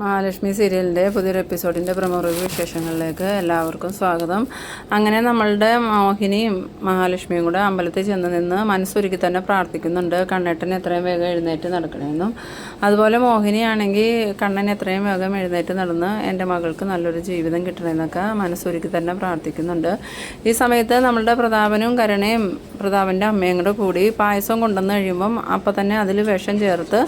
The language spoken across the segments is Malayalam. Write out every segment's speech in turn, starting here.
മഹാലക്ഷ്മി സീരിയലിന്റെ പുതിയൊരു എപ്പിസോഡിന്റെ പ്രമോ റിവ്യൂ വിശേഷങ്ങളിലേക്ക് എല്ലാവർക്കും സ്വാഗതം. അങ്ങനെ നമ്മളുടെ മോഹിനിയും മഹാലക്ഷ്മിയും കൂടെ അമ്പലത്തിൽ ചെന്ന് നിന്ന് മനസ്സൊരുക്കി തന്നെ പ്രാർത്ഥിക്കുന്നുണ്ട്. കണ്ണേട്ടൻ എത്രയും വേഗം എഴുന്നേറ്റ് നടക്കണമെന്നും അതുപോലെ മോഹിനിയാണെങ്കിൽ കണ്ണൻ എത്രയും വേഗം എഴുന്നേറ്റ് നടന്ന് എന്റെ മകൾക്ക് നല്ലൊരു ജീവിതം കിട്ടണമെന്നൊക്കെ മനസ്സൊരുക്കി തന്നെ പ്രാർത്ഥിക്കുന്നുണ്ട്. ഈ സമയത്ത് നമ്മളുടെ പ്രതാപനും കരുണയും പ്രതാപന്റെ അമ്മയും കൂടെ കൂടി പായസം കൊണ്ടുവന്ന് കഴിയുമ്പം അപ്പം തന്നെ അതിൽ വിഷം ചേർത്ത്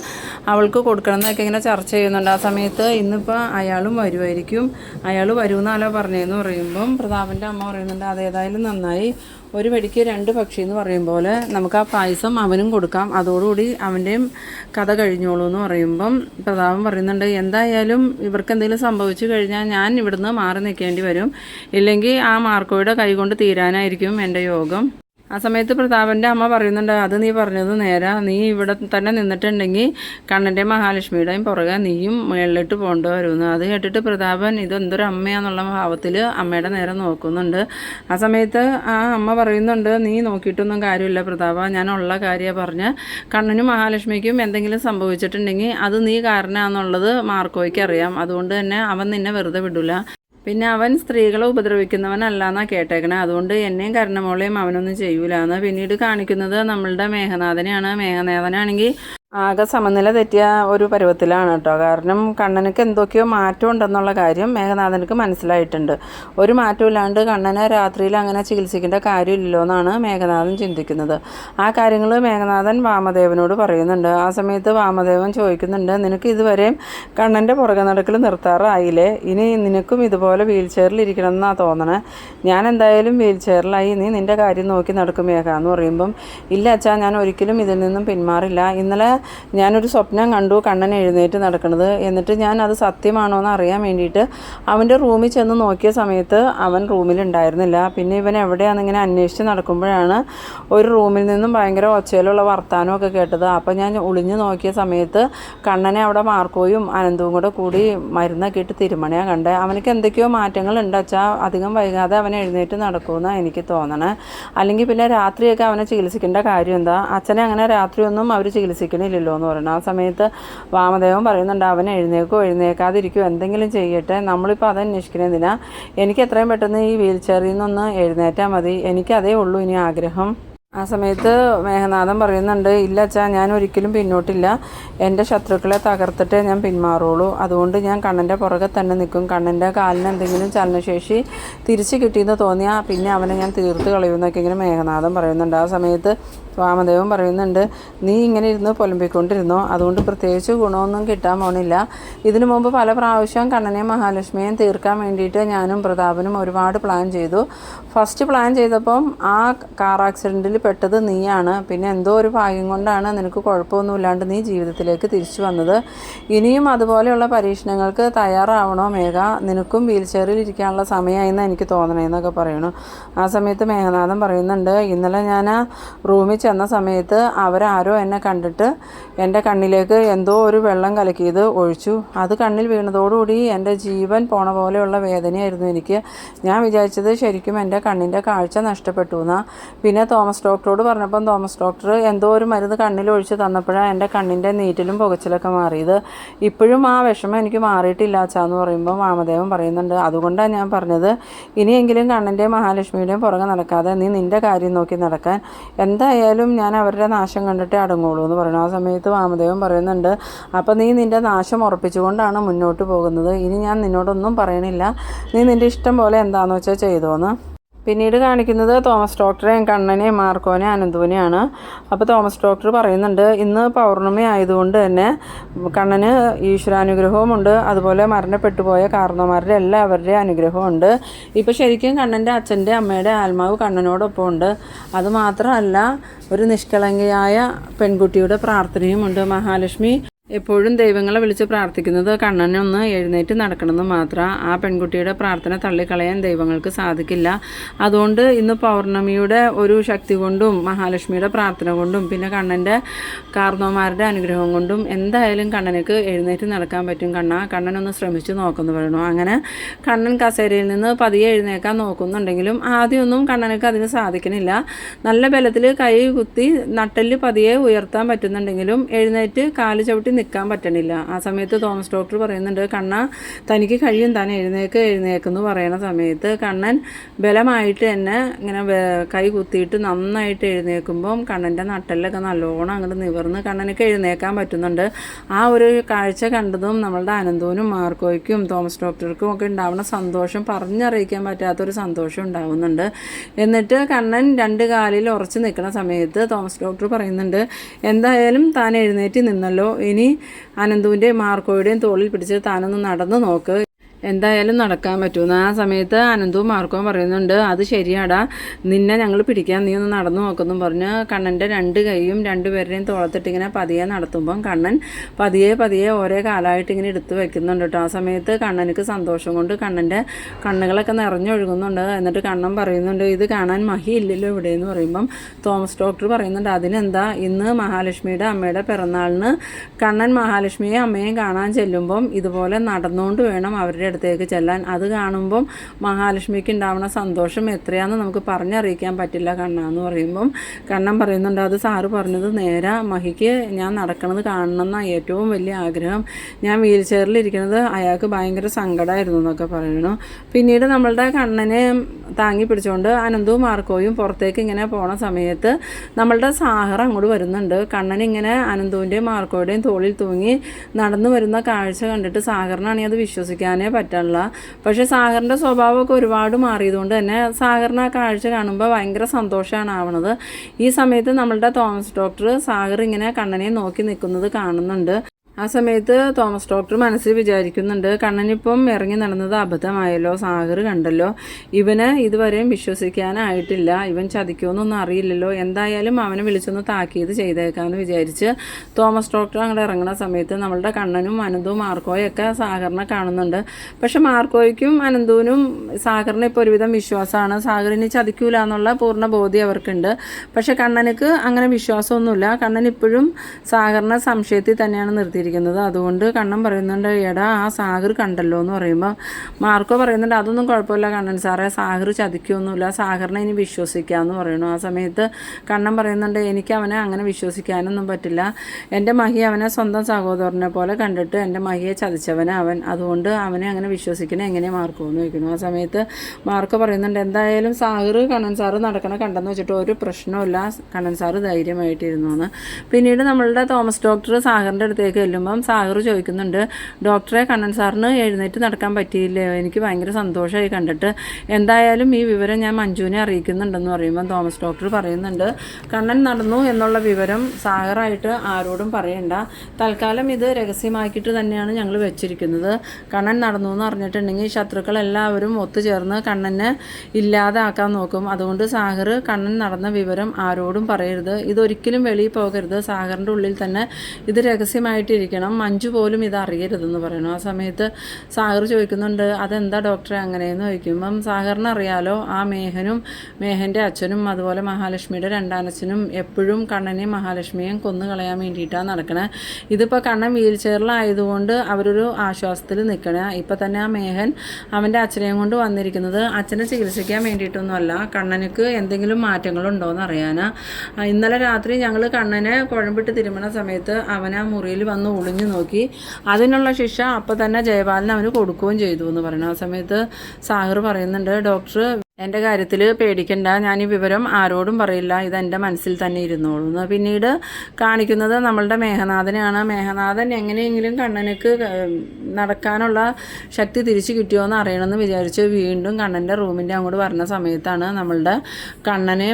അവൾക്ക് കൊടുക്കണം എന്നൊക്കെ ഇങ്ങനെ ചർച്ച ചെയ്യുന്നുണ്ട്. ആ സമയത്ത് ഇന്നിപ്പോൾ അയാളും വരുമായിരിക്കും അയാൾ വരുമെന്നാലോ പറഞ്ഞതെന്ന് പറയുമ്പം പ്രതാപന്റെ അമ്മ പറയുന്നുണ്ട് അതേതായാലും നന്നായി. ഒരു വെടിക്ക് രണ്ട് പക്ഷി എന്ന് പറയും പോലെ നമുക്ക് ആ പായസം അവനും കൊടുക്കാം. അതോടുകൂടി അവന്റെയും കഥ കഴിഞ്ഞോളൂ എന്ന് പറയുമ്പം പ്രതാപൻ പറയുന്നുണ്ട് എന്തായാലും ഇവർക്ക് എന്തെങ്കിലും സംഭവിച്ചു കഴിഞ്ഞാൽ ഞാൻ ഇവിടുന്ന് മാറി നിൽക്കേണ്ടി വരും. ഇല്ലെങ്കിൽ ആ മാർക്കോയുടെ കൈകൊണ്ട് തീരാനായിരിക്കും എന്റെ യോഗം. ആ സമയത്ത് പ്രതാപന്റെ അമ്മ പറയുന്നുണ്ട് അത് നീ പറഞ്ഞത് നേരെ. നീ ഇവിടെ തന്നെ നിന്നിട്ടുണ്ടെങ്കിൽ കണ്ണന്റെ മഹാലക്ഷ്മിയുടെയും പുറകെ നീയും മുകളിലിട്ട് പോകേണ്ടി വരുമെന്ന്. അത് കേട്ടിട്ട് പ്രതാപൻ ഇതെന്തൊരു അമ്മയാന്നുള്ള ഭാവത്തിൽ അമ്മയുടെ നേരെ നോക്കുന്നുണ്ട്. ആ സമയത്ത് ആ അമ്മ പറയുന്നുണ്ട് നീ നോക്കിയിട്ടൊന്നും കാര്യമില്ല പ്രതാപ. ഞാൻ ഉള്ള കാര്യമാണ് പറഞ്ഞ് കണ്ണനും മഹാലക്ഷ്മിക്കും എന്തെങ്കിലും സംഭവിച്ചിട്ടുണ്ടെങ്കിൽ അത് നീ കാരണമാണെന്നുള്ളത് മാർക്കോയ്ക്ക് അറിയാം. അതുകൊണ്ട് തന്നെ അവൻ നിന്നെ വെറുതെ വിടില്ല പിന്നെ അവൻ സ്ത്രീകളെ ഉപദ്രവിക്കുന്നവനല്ല കേട്ടേക്കണേ. അതുകൊണ്ട് എന്നെയും കരണമോളെയും അവനൊന്നും ചെയ്യൂലെന്ന് പിന്നീട് കാണിക്കുന്നത് നമ്മളുടെ മേഘനാഥനെയാണ്. മേഘനാഥനാണെങ്കിൽ ആകെ സമനില തെറ്റിയ ഒരു പരുവത്തിലാണ് കേട്ടോ. കാരണം കണ്ണനക്ക് എന്തൊക്കെയോ മാറ്റം ഉണ്ടെന്നുള്ള കാര്യം മേഘനാഥനക്ക് മനസ്സിലായിട്ടുണ്ട്. ഒരു മാറ്റമില്ലാണ്ട് കണ്ണനെ രാത്രിയിൽ അങ്ങനെ ചികിത്സിക്കേണ്ട കാര്യമില്ലല്ലോ എന്നാണ് മേഘനാഥൻ ചിന്തിക്കുന്നത്. ആ കാര്യങ്ങൾ മേഘനാഥൻ വാമദേവനോട് പറയുന്നുണ്ട്. ആ സമയത്ത് വാമദേവൻ ചോദിക്കുന്നുണ്ട് നിനക്ക് ഇതുവരെയും കണ്ണന്റെ പുറകെ നടക്കൽ നിർത്താറായില്ലേ? ഇനി നിനക്കും ഇതുപോലെ വീൽ ചെയറിൽ ഇരിക്കണം എന്നാണ് തോന്നണേ? ഞാൻ എന്തായാലും വീൽ ചെയറിലായി നീ നിന്റെ കാര്യം നോക്കി നടക്കും മേഘ എന്ന് പറയുമ്പം ഇല്ല അച്ഛാ ഞാൻ ഒരിക്കലും ഇതിൽ നിന്നും പിന്മാറില്ല. ഇന്നലെ ഞാനൊരു സ്വപ്നം കണ്ടു കണ്ണൻ എഴുന്നേറ്റ് നടക്കുന്നത് എന്നിട്ട് ഞാൻ അത് സത്യമാണോ എന്ന് അറിയാൻ വേണ്ടിയിട്ട് അവന്റെ റൂമിൽ ചെന്ന് നോക്കിയ സമയത്ത് അവൻ റൂമിലുണ്ടായിരുന്നില്ല. പിന്നെ ഇവൻ എവിടെയാണെന്നിങ്ങനെ അന്വേഷിച്ച് നടക്കുമ്പോഴാണ് ഒരു റൂമിൽ നിന്നും ഭയങ്കര ഒച്ചയിലുള്ള വർത്തമാനമൊക്കെ കേട്ടത്. അപ്പോൾ ഞാൻ ഒളിഞ്ഞു നോക്കിയ സമയത്ത് കണ്ണനെ അവിടെ മാർക്കോയും അനന്തവും കൂടെ കൂടി മരുന്നൊക്കെ ഇട്ട് തിരുമണയാണ് കണ്ടത് അവനക്ക് എന്തൊക്കെയോ മാറ്റങ്ങൾ ഉണ്ട് അച്ഛാ. അധികം വൈകാതെ അവൻ എഴുന്നേറ്റ് നടക്കുമെന്നാണ് എനിക്ക് തോന്നണേ. അല്ലെങ്കിൽ പിന്നെ രാത്രിയൊക്കെ അവനെ ചികിത്സിക്കേണ്ട കാര്യം എന്താ? അച്ഛനെ അങ്ങനെ രാത്രിയൊന്നും അവർ ചികിത്സിക്കണില്ലല്ലോ എന്ന് പറയുന്നത്. ആ സമയത്ത് വാമദേവൻ പറയുന്നുണ്ട് അവൻ എഴുന്നേക്കോ എഴുന്നേക്കാതിരിക്കോ എന്തെങ്കിലും ചെയ്യട്ടെ. നമ്മളിപ്പോൾ അത് അന്വേഷിക്കണതിനാ എനിക്ക് എത്രയും പെട്ടെന്ന് ഈ വീൽ ചെയറിൽ നിന്നൊന്ന് എഴുന്നേറ്റാൽ മതി. എനിക്കതേ ഉള്ളൂ ഇനി ആഗ്രഹം. ആ സമയത്ത് മേഘനാഥൻ പറയുന്നുണ്ട് ഇല്ല അച്ഛാ ഞാൻ ഒരിക്കലും പിന്നോട്ടില്ല. എന്റെ ശത്രുക്കളെ തകർത്തിട്ടേ ഞാൻ പിന്മാറുള്ളൂ. അതുകൊണ്ട് ഞാൻ കണ്ണന്റെ പുറകെ തന്നെ നിൽക്കും. കണ്ണന്റെ കാലിന് എന്തെങ്കിലും ചലനശേഷി തിരിച്ച് കിട്ടിയെന്ന് തോന്നിയാൽ പിന്നെ അവനെ ഞാൻ തീർത്ത് കളയുമെന്നൊക്കെ ഇങ്ങനെ മേഘനാഥൻ പറയുന്നുണ്ട്. ആ സമയത്ത് വാമദേവൻ പറയുന്നുണ്ട് നീ ഇങ്ങനെ ഇരുന്ന് പൊലമ്പിക്കൊണ്ടിരുന്നോ? അതുകൊണ്ട് പ്രത്യേകിച്ച് ഗുണമൊന്നും കിട്ടാൻ പോണില്ല. ഇതിനു മുമ്പ് പല പ്രാവശ്യം കണ്ണനെയും മഹാലക്ഷ്മിയെയും തീർക്കാൻ വേണ്ടിയിട്ട് ഞാനും പ്രതാപനും ഒരുപാട് പ്ലാൻ ചെയ്തു. ഫസ്റ്റ് പ്ലാൻ ചെയ്തപ്പം ആ കാർ ആക്സിഡന്റിൽ പെട്ടത് നീയാണ്. പിന്നെ എന്തോ ഒരു ഭാഗ്യം കൊണ്ടാണ് നിനക്ക് കുഴപ്പമൊന്നുമില്ലാണ്ട് നീ ജീവിതത്തിലേക്ക് തിരിച്ചു വന്നത്. ഇനിയും അതുപോലെയുള്ള പരീക്ഷണങ്ങൾക്ക് തയ്യാറാവണോ മേഘ? നിനക്കും വീൽ ചെയറിൽ ഇരിക്കാനുള്ള സമയമായിരുന്നു എനിക്ക് തോന്നണേന്നൊക്കെ പറയണു ആ സമയത്ത് മേഘനാഥൻ പറയുന്നുണ്ട് ഇന്നലെ ഞാൻ റൂമിൽ ചെന്ന സമയത്ത് അവരാരോ എന്നെ കണ്ടിട്ട് എന്റെ കണ്ണിലേക്ക് എന്തോ ഒരു വെള്ളം കലക്കിയത് ഒഴിച്ചു. അത് കണ്ണിൽ വീണതോടുകൂടി എന്റെ ജീവൻ പോണ പോലെയുള്ള വേദനയായിരുന്നു എനിക്ക്. ഞാൻ വിചാരിച്ചത് ശരിക്കും എന്റെ കണ്ണിന്റെ കാഴ്ച നഷ്ടപ്പെട്ടു എന്നാ. പിന്നെ തോമസ് ഡോക്ടറോട് പറഞ്ഞപ്പം തോമസ് ഡോക്ടർ എന്തോ ഒരു മരുന്ന് കണ്ണിൽ ഒഴിച്ച് തന്നപ്പോഴാണ് എന്റെ കണ്ണിന്റെ നീറ്റിലും പുകച്ചിലൊക്കെ മാറിയത്. ഇപ്പോഴും ആ വിഷമം എനിക്ക് മാറിയിട്ടില്ല അച്ഛാന്ന് പറയുമ്പോൾ വാമദേവൻ പറയുന്നുണ്ട്. അതുകൊണ്ടാണ് ഞാൻ പറഞ്ഞത് ഇനിയെങ്കിലും കണ്ണന്റെയും മഹാലക്ഷ്മിയുടെയും പുറകെ നടക്കാതെ നീ നിന്റെ കാര്യം നോക്കി നടക്കാൻ. എന്തായാലും ഞാൻ അവരുടെ നാശം കണ്ടിട്ടേ അടങ്ങുള്ളൂ എന്ന് പറയുന്നു. ആ സമയത്ത് വാമദേവൻ പറയുന്നുണ്ട് അപ്പോൾ നീ നിന്റെ നാശം ഉറപ്പിച്ചുകൊണ്ടാണ് മുന്നോട്ട് പോകുന്നത്. ഇനി ഞാൻ നിന്നോടൊന്നും പറയണില്ല. നീ നിന്റെ ഇഷ്ടം പോലെ എന്താണെന്ന് വെച്ചാൽ ചെയ്തോന്ന്. പിന്നീട് കാണിക്കുന്നത് തോമസ് ഡോക്ടറെയും കണ്ണനെയും മാർക്കോനെ അനന്തുവിനെയാണ്. അപ്പോൾ തോമസ് ഡോക്ടർ പറയുന്നുണ്ട് ഇന്ന് പൗർണമി ആയതുകൊണ്ട് തന്നെ കണ്ണന് ഈശ്വരാനുഗ്രഹവുമുണ്ട് അതുപോലെ മരണപ്പെട്ടു പോയ കാരണവന്മാരുടെ എല്ലാവരുടെയും അനുഗ്രഹമുണ്ട് ഇപ്പോൾ ശരിക്കും കണ്ണന്റെ അച്ഛന്റെ അമ്മയുടെ ആത്മാവ് കണ്ണനോടൊപ്പം ഉണ്ട്. അതുമാത്രമല്ല ഒരു നിഷ്കളങ്കയായ പെൺകുട്ടിയുടെ പ്രാർത്ഥനയുമുണ്ട് മഹാലക്ഷ്മി എപ്പോഴും ദൈവങ്ങളെ വിളിച്ച് പ്രാർത്ഥിക്കുന്നത് കണ്ണനെ ഒന്ന് എഴുന്നേറ്റ് നടക്കണമെന്ന് മാത്രം. ആ പെൺകുട്ടിയുടെ പ്രാർത്ഥന തള്ളിക്കളയാൻ ദൈവങ്ങൾക്ക് സാധിക്കില്ല. അതുകൊണ്ട് ഇന്ന് പൗർണമിയുടെ ഒരു ശക്തി കൊണ്ടും മഹാലക്ഷ്മിയുടെ പ്രാർത്ഥന കൊണ്ടും പിന്നെ കണ്ണന്റെ കാർന്നോമാരുടെ അനുഗ്രഹം കൊണ്ടും എന്തായാലും കണ്ണനക്ക് എഴുന്നേറ്റ് നടക്കാൻ പറ്റും കണ്ണ. കണ്ണനൊന്ന് ശ്രമിച്ചു നോക്കുന്നു പറയണു. അങ്ങനെ കണ്ണൻ കസേരയിൽ നിന്ന് പതിയെ എഴുന്നേക്കാൻ നോക്കുന്നുണ്ടെങ്കിലും ആദ്യമൊന്നും കണ്ണനക്ക് അതിന് സാധിക്കണില്ല. നല്ല ബലത്തിൽ കൈ കുത്തി നട്ടൽ പതിയെ ഉയർത്താൻ പറ്റുന്നുണ്ടെങ്കിലും എഴുന്നേറ്റ് കാൽ ചവിട്ടി നിൽക്കാൻ പറ്റണില്ല. ആ സമയത്ത് തോമസ് ഡോക്ടർ പറയുന്നുണ്ട് കണ്ണ തനിക്ക് കഴിയും. താൻ എഴുന്നേക്ക് എഴുന്നേക്കെന്ന് പറയുന്ന സമയത്ത് കണ്ണൻ ബലമായിട്ട് തന്നെ ഇങ്ങനെ കൈ കുത്തിയിട്ട് നന്നായിട്ട് എഴുന്നേൽക്കുമ്പം കണ്ണന്റെ നട്ടലിലൊക്കെ നല്ലോണം അങ്ങോട്ട് നിവർന്ന് കണ്ണനൊക്കെ എഴുന്നേക്കാൻ പറ്റുന്നുണ്ട്. ആ ഒരു കാഴ്ച കണ്ടതും നമ്മളുടെ അനന്തവനും മാർക്കോയ്ക്കും തോമസ് ഡോക്ടർക്കും ഒക്കെ ഉണ്ടാവുന്ന സന്തോഷം പറഞ്ഞറിയിക്കാൻ പറ്റാത്തൊരു സന്തോഷം ഉണ്ടാവുന്നുണ്ട്. എന്നിട്ട് കണ്ണൻ രണ്ട് കാലിൽ ഉറച്ചു നിൽക്കുന്ന സമയത്ത് തോമസ് ഡോക്ടർ പറയുന്നുണ്ട് എന്തായാലും താൻ എഴുന്നേറ്റ് നിന്നല്ലോ. ഇനി അനന്തുവിന്റെയും മാർക്കോയുടെയും തോളിൽ പിടിച്ച് താനൊന്ന് നടന്നു നോക്ക്. എന്തായാലും നടക്കാൻ പറ്റുമെന്ന് ആ സമയത്ത് അനന്തവും മാർക്കവും പറയുന്നുണ്ട് അത് ശരിയാടാ. നിന്നെ ഞങ്ങൾ പിടിക്കാൻ നീ ഒന്ന് നടന്നു നോക്കുന്നു പറഞ്ഞ് കണ്ണന്റെ രണ്ട് കൈയും രണ്ടുപേരുടെയും തോളത്തിട്ടിങ്ങനെ പതിയെ നടത്തുമ്പം കണ്ണൻ പതിയെ പതിയെ ഓരോ കാലമായിട്ട് ഇങ്ങനെ എടുത്തു വെക്കുന്നുണ്ട് കേട്ടോ ആ സമയത്ത് കണ്ണനക്ക് സന്തോഷം കൊണ്ട് കണ്ണന്റെ കണ്ണുകളൊക്കെ നിറഞ്ഞൊഴുകുന്നുണ്ട്. എന്നിട്ട് കണ്ണൻ പറയുന്നുണ്ട് ഇത് കാണാൻ മഹി ഇല്ലല്ലോ ഇവിടെ എന്ന് പറയുമ്പം തോമസ് ഡോക്ടർ പറയുന്നുണ്ട് അതിനെന്താ? ഇന്ന് മഹാലക്ഷ്മിയുടെ അമ്മയുടെ പിറന്നാളിന് കണ്ണൻ മഹാലക്ഷ്മിയെ അമ്മയും കാണാൻ ചെല്ലുമ്പം ഇതുപോലെ നടന്നുകൊണ്ട് വേണം അവരുടെ അടുത്തേക്ക് ചെല്ലാൻ. അത് കാണുമ്പം മഹാലക്ഷ്മിക്ക് ഉണ്ടാവുന്ന സന്തോഷം എത്രയാണെന്ന് നമുക്ക് പറഞ്ഞറിയിക്കാൻ പറ്റില്ല കണ്ണ എന്ന് പറയുമ്പം. കണ്ണൻ പറയുന്നുണ്ട് അത് സാറ് പറഞ്ഞത് നേരെ. മഹിക്ക് ഞാൻ നടക്കണത് കാണണം എന്നാണ് ഏറ്റവും വലിയ ആഗ്രഹം. ഞാൻ വീൽ ചെയറിലിരിക്കുന്നത് അയാൾക്ക് ഭയങ്കര സങ്കടമായിരുന്നു എന്നൊക്കെ പറയണു പിന്നീട് നമ്മളുടെ കണ്ണനെ താങ്ങി പിടിച്ചുകൊണ്ട് അനന്തവും മാർക്കോയും പുറത്തേക്ക് ഇങ്ങനെ പോണ സമയത്ത് നമ്മളുടെ സാഹർ അങ്ങോട്ട് വരുന്നുണ്ട്. കണ്ണൻ ഇങ്ങനെ അനന്തുവിന്റെയും മാർക്കോയുടെയും തോളിൽ തൂങ്ങി നടന്നു വരുന്ന കാഴ്ച കണ്ടിട്ട് സാഗറിനാണെങ്കിൽ അത് വിശ്വസിക്കാനേ പറ്റുള്ള പക്ഷേ സാഗറിന്റെ സ്വഭാവമൊക്കെ ഒരുപാട് മാറിയതുകൊണ്ട് തന്നെ സാഗറിന് ആ കാഴ്ച കാണുമ്പോൾ ഭയങ്കര സന്തോഷമാണ് ആവണത്. ഈ സമയത്ത് നമ്മളുടെ തോമസ് ഡോക്ടർ സാഗർ ഇങ്ങനെ കണ്ണനെ നോക്കി നിൽക്കുന്നത് കാണുന്നുണ്ട്. ആ സമയത്ത് തോമസ് ഡോക്ടർ മനസ്സിൽ വിചാരിക്കുന്നുണ്ട് കണ്ണനിപ്പം ഇറങ്ങി നടന്നത് അബദ്ധമായല്ലോ സാഗർ കണ്ടല്ലോ. ഇവന് ഇതുവരെയും വിശ്വസിക്കാനായിട്ടില്ല. ഇവൻ ചതിക്കുമെന്നൊന്നും അറിയില്ലല്ലോ. എന്തായാലും അവനെ വിളിച്ചൊന്ന് താക്കീത് ചെയ്തേക്കാമെന്ന് വിചാരിച്ച് തോമസ് ഡോക്ടർ അങ്ങോട്ട് ഇറങ്ങുന്ന സമയത്ത് നമ്മളുടെ കണ്ണനും അനന്തവും മാർക്കോയൊക്കെ സാഗറിനെ കാണുന്നുണ്ട്. പക്ഷെ മാർക്കോയ്ക്കും അനന്തുവിനും സാഗറിനെ ഇപ്പോൾ ഒരുവിധം വിശ്വാസമാണ്. സാഗറിനെ ചതിക്കൂല എന്നുള്ള പൂർണ ബോധ്യം അവർക്കുണ്ട്. പക്ഷെ കണ്ണനക്ക് അങ്ങനെ വിശ്വാസമൊന്നുമില്ല. കണ്ണൻ ഇപ്പോഴും സാഗറിനെ സംശയത്തിൽ തന്നെയാണ് നിർത്തിയിരിക്കുന്നത്. അതുകൊണ്ട് കണ്ണൻ പറയുന്നുണ്ട് എടാ ആ സാഗർ കണ്ടല്ലോ എന്ന് പറയുമ്പോൾ മാർക്കോ പറയുന്നുണ്ട് അതൊന്നും കുഴപ്പമില്ല കണ്ണൻ സാറേ സാഗർ ചതിക്കൊന്നുമില്ല സാഗറിനെ ഇനി വിശ്വസിക്കാമെന്ന് പറയുന്നു. ആ സമയത്ത് കണ്ണൻ പറയുന്നുണ്ട് എനിക്ക് അവനെ അങ്ങനെ വിശ്വസിക്കാനൊന്നും പറ്റില്ല. എന്റെ മഹി അവനെ സ്വന്തം സഹോദരനെ പോലെ കണ്ടിട്ട് എന്റെ മഹിയെ ചതിച്ചവനെ അവൻ. അതുകൊണ്ട് അവനെ അങ്ങനെ വിശ്വസിക്കണേ എങ്ങനെ മാർക്കോ എന്ന് ചോദിക്കുന്നു. ആ സമയത്ത് മാർക്കോ പറയുന്നുണ്ട് എന്തായാലും സാഗർ കണ്ണൻ സാറ് നടക്കണ കണ്ടെന്ന് വെച്ചിട്ട് ഒരു പ്രശ്നമില്ല കണ്ണൻ സാറ് ധൈര്യമായിട്ടിരുന്നു എന്ന് പിന്നീട് നമ്മളുടെ തോമസ് ഡോക്ടർ സാഗറിന്റെ അടുത്തേക്ക് ചെല്ലുമ്പം സാഗർ ചോദിക്കുന്നുണ്ട് ഡോക്ടറെ കണ്ണൻ സാറിന് എഴുന്നേറ്റ് നടക്കാൻ പറ്റിയില്ലേ? എനിക്ക് ഭയങ്കര സന്തോഷമായി കണ്ടിട്ട്. എന്തായാലും ഈ വിവരം ഞാൻ മഞ്ജുവിനെ അറിയിക്കുന്നുണ്ടെന്ന് പറയുമ്പം തോമസ് ഡോക്ടർ പറയുന്നുണ്ട് കണ്ണൻ നടന്നു എന്നുള്ള വിവരം സാഗറായിട്ട് ആരോടും പറയണ്ട. തൽക്കാലം ഇത് രഹസ്യമാക്കിയിട്ട് തന്നെയാണ് ഞങ്ങൾ വെച്ചിരിക്കുന്നത്. കണ്ണൻ നടന്നു എന്ന് അറിഞ്ഞിട്ടുണ്ടെങ്കിൽ ശത്രുക്കൾ എല്ലാവരും ഒത്തുചേർന്ന് കണ്ണനെ ഇല്ലാതാക്കാൻ നോക്കും. അതുകൊണ്ട് സാഗർ കണ്ണൻ നടന്ന വിവരം ആരോടും പറയരുത്. ഇതൊരിക്കലും വെളിയിൽ പോകരുത്. സാഗറിന്റെ ഉള്ളിൽ തന്നെ ഇത് രഹസ്യമായിട്ടിരിക്കണം മഞ്ജു പോലും ഇത് അറിയരുതെന്ന് പറയണു ആ സമയത്ത് സാഗർ ചോദിക്കുന്നുണ്ട് അതെന്താ ഡോക്ടറെ അങ്ങനെയെന്ന്? ചോദിക്കുമ്പം സാഗറിന് അറിയാലോ ആ മേഹനും മേഹന്റെ അച്ഛനും അതുപോലെ മഹാലക്ഷ്മിയുടെ രണ്ടാനച്ഛനും എപ്പോഴും കണ്ണനെയും മഹാലക്ഷ്മിയെയും കൊന്നു കളയാൻ വേണ്ടിയിട്ടാണ് നടക്കണേ. ഇതിപ്പോൾ കണ്ണൻ വീൽ ചെയറിലായതുകൊണ്ട് അവരൊരു ആശ്വാസത്തിൽ നിൽക്കണേ ഇപ്പം തന്നെ ആ മേഹൻ അവന്റെ അച്ഛനെയും കൊണ്ട് വന്നിരിക്കുന്നത് അച്ഛനെ ചികിത്സിക്കാൻ വേണ്ടിയിട്ടൊന്നുമല്ല. കണ്ണനുക്ക് എന്തെങ്കിലും മാറ്റങ്ങളുണ്ടോ എന്ന് അറിയാനാ ഇന്നലെ രാത്രി ഞങ്ങൾ കണ്ണനെ കുഴമ്പിട്ട് തിരുമണ സമയത്ത് അവൻ ആ മുറിയിൽ വന്ന് ഒളിഞ്ഞു നോക്കി. അതിനുള്ള ശിക്ഷ അപ്പം തന്നെ ജയപാലിന് അവന് കൊടുക്കുകയും ചെയ്തു എന്ന് പറയുന്നു ആ സമയത്ത് സാഹർ പറയുന്നുണ്ട് ഡോക്ടർ എന്റെ കാര്യത്തിൽ പേടിക്കണ്ട. ഞാൻ ഈ വിവരം ആരോടും പറയില്ല. ഇത് എന്റെ മനസ്സിൽ തന്നെ ഇരുന്നോളൂ. പിന്നീട് കാണിക്കുന്നത് നമ്മളുടെ മേഘനാഥനെയാണ്. മേഘനാഥൻ എങ്ങനെയെങ്കിലും കണ്ണനക്ക് നടക്കാനുള്ള ശക്തി തിരിച്ചു കിട്ടിയോ എന്ന് അറിയണമെന്ന് വിചാരിച്ച് വീണ്ടും കണ്ണന്റെ റൂമിന്റെ അങ്ങോട്ട് വരുന്ന സമയത്താണ് നമ്മളുടെ കണ്ണനെ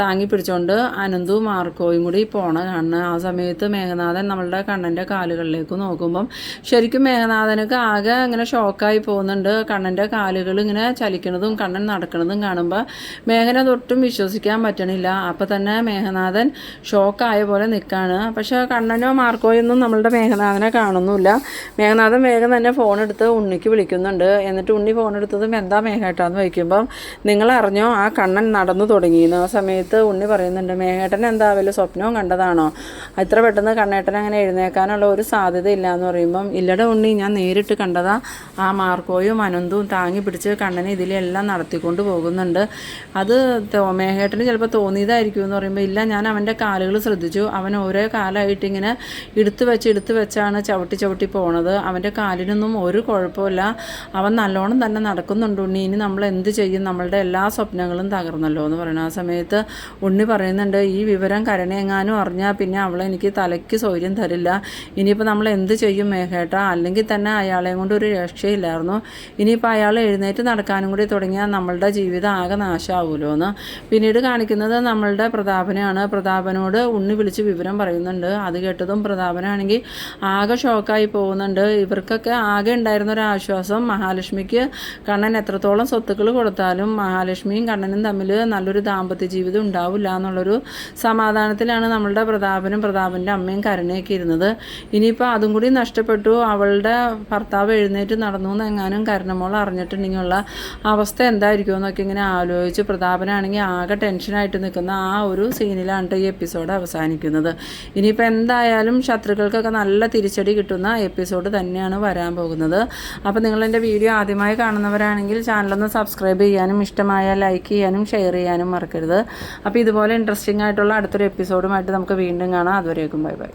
താങ്ങി പിടിച്ചുകൊണ്ട് അനന്തു മാർക്കോയും കൂടി പോണ കാണുന്നത് ആ സമയത്ത് മേഘനാഥൻ നമ്മളുടെ കണ്ണന്റെ കാലുകളിലേക്ക് നോക്കുമ്പം ശരിക്കും മേഘനാഥനൊക്കെ ആകെ ഇങ്ങനെ ഷോക്കായി പോകുന്നുണ്ട്. കണ്ണന്റെ കാലുകൾ ഇങ്ങനെ ചലിക്കുന്നതും കണ്ണൻ നടക്കുന്നതും കാണുമ്പോൾ മേഘന തൊട്ടും വിശ്വസിക്കാൻ പറ്റണില്ല. അപ്പോൾ തന്നെ മേഘനാഥൻ ഷോക്കായ പോലെ നിൽക്കുകയാണ് പക്ഷേ കണ്ണനോ മാർക്കോയോ ഒന്നും നമ്മളുടെ മേഘനാഥനെ കാണുന്നില്ല മേഘനാഥൻ വേഗം തന്നെ ഫോൺ എടുത്ത് ഉണ്ണിക്ക് വിളിക്കുന്നുണ്ട്. എന്നിട്ട് ഉണ്ണി ഫോൺ എടുത്തതും എന്താ മേഘേട്ടാന്ന് വയ്ക്കുമ്പം നിങ്ങൾ അറിഞ്ഞോ ആ കണ്ണൻ നടന്നു തുടങ്ങിയെന്ന്? ആ സമയത്ത് സമയത്ത് ഉണ്ണി പറയുന്നുണ്ട് മേഘേട്ടൻ എന്താ വല്ല സ്വപ്നവും കണ്ടതാണോ? ഇത്ര പെട്ടെന്ന് കണ്ണേട്ടൻ അങ്ങനെ എഴുന്നേക്കാനുള്ള ഒരു സാധ്യത ഇല്ല എന്ന് പറയുമ്പം ഇല്ലട ഉണ്ണി ഞാൻ നേരിട്ട് കണ്ടതാ. ആ മാർക്കോയും അനന്തും താങ്ങി പിടിച്ച് കണ്ണനെ ഇതിലെല്ലാം നടത്തിക്കൊണ്ട് പോകുന്നുണ്ട്. അത് മേഘേട്ടന് ചിലപ്പോൾ തോന്നിയതായിരിക്കും എന്ന് പറയുമ്പോൾ ഇല്ല ഞാൻ അവന്റെ കാലുകൾ ശ്രദ്ധിച്ചു. അവൻ ഓരോ കാലമായിട്ട് ഇങ്ങനെ എടുത്തു വെച്ച് എടുത്തു വെച്ചാണ് ചവിട്ടി ചവിട്ടി പോണത്. അവന്റെ കാലിനൊന്നും ഒരു കുഴപ്പമില്ല. അവൻ നല്ലോണം തന്നെ നടക്കുന്നുണ്ട് ഉണ്ണി. ഇനി നമ്മൾ എന്ത് ചെയ്യും? നമ്മളുടെ എല്ലാ സ്വപ്നങ്ങളും തകർന്നല്ലോ എന്ന് പറയുന്നത്. ആ സമയത്ത് ഉണ്ണി പറയുന്നുണ്ട് ഈ വിവരം കരണയെങ്ങാനും അറിഞ്ഞാൽ പിന്നെ അവളെനിക്ക് തലയ്ക്ക് സൗകര്യം തരില്ല. ഇനിയിപ്പോൾ നമ്മൾ എന്ത് ചെയ്യും മേഘേട്ട? അല്ലെങ്കിൽ തന്നെ അയാളെയും കൊണ്ട് ഒരു രക്ഷയില്ലായിരുന്നു. ഇനിയിപ്പോൾ അയാൾ എഴുന്നേറ്റ് നടക്കാനും കൂടി തുടങ്ങിയാൽ നമ്മളുടെ ജീവിതം ആകെ നാശമാവുമല്ലോ എന്ന് പിന്നീട് കാണിക്കുന്നത് നമ്മളുടെ പ്രതാപനെയാണ്. പ്രതാപനോട് ഉണ്ണി വിളിച്ച് വിവരം പറയുന്നുണ്ട്. അത് കേട്ടതും പ്രതാപനാണെങ്കിൽ ആകെ ഷോക്കായി പോകുന്നുണ്ട്. ഇവർക്കൊക്കെ ആകെ ഉണ്ടായിരുന്ന ഒരു ആശ്വാസം മഹാലക്ഷ്മിക്ക് കണ്ണൻ എത്രത്തോളം സ്വത്തുക്കൾ കൊടുത്താലും മഹാലക്ഷ്മിയും കണ്ണനും തമ്മിൽ നല്ലൊരു ദാമ്പത്യ ജീവിതം ഉണ്ടാവില്ല എന്നുള്ളൊരു സമാധാനത്തിലാണ് നമ്മളുടെ പ്രതാപനും പ്രതാപന്റെ അമ്മയും കരുണയൊക്കെ ഇരുന്നത്. ഇനിയിപ്പോൾ അതും കൂടി നഷ്ടപ്പെട്ടു. അവളുടെ ഭർത്താവ് എഴുന്നേറ്റ് നടന്നു എന്നെങ്ങാനും കരുണമോൾ അറിഞ്ഞിട്ടുണ്ടെങ്കിലുള്ള അവസ്ഥ എന്തായിരിക്കും എന്നൊക്കെ ഇങ്ങനെ ആലോചിച്ച് പ്രതാപനാണെങ്കിൽ ആകെ ടെൻഷനായിട്ട് നിൽക്കുന്ന ആ ഒരു സീനിലാണ് ഈ എപ്പിസോഡ് അവസാനിക്കുന്നത്. ഇനിയിപ്പോൾ എന്തായാലും ശത്രുക്കൾക്കൊക്കെ നല്ല തിരിച്ചടി കിട്ടുന്ന എപ്പിസോഡ് തന്നെയാണ് വരാൻ പോകുന്നത്. അപ്പോൾ നിങ്ങളെന്റെ വീഡിയോ ആദ്യമായി കാണുന്നവരാണെങ്കിൽ ചാനലൊന്ന് സബ്സ്ക്രൈബ് ചെയ്യാനും ഇഷ്ടമായ ലൈക്ക് ചെയ്യാനും ഷെയർ ചെയ്യാനും മറക്കരുത്. അപ്പോൾ ഇതുപോലെ ഇൻട്രസ്റ്റിംഗ് ആയിട്ടുള്ള അടുത്തൊരു എപ്പിസോഡുമായിട്ട് നമുക്ക് വീണ്ടും കാണാം. അതുവരേക്കും ബൈ ബൈ.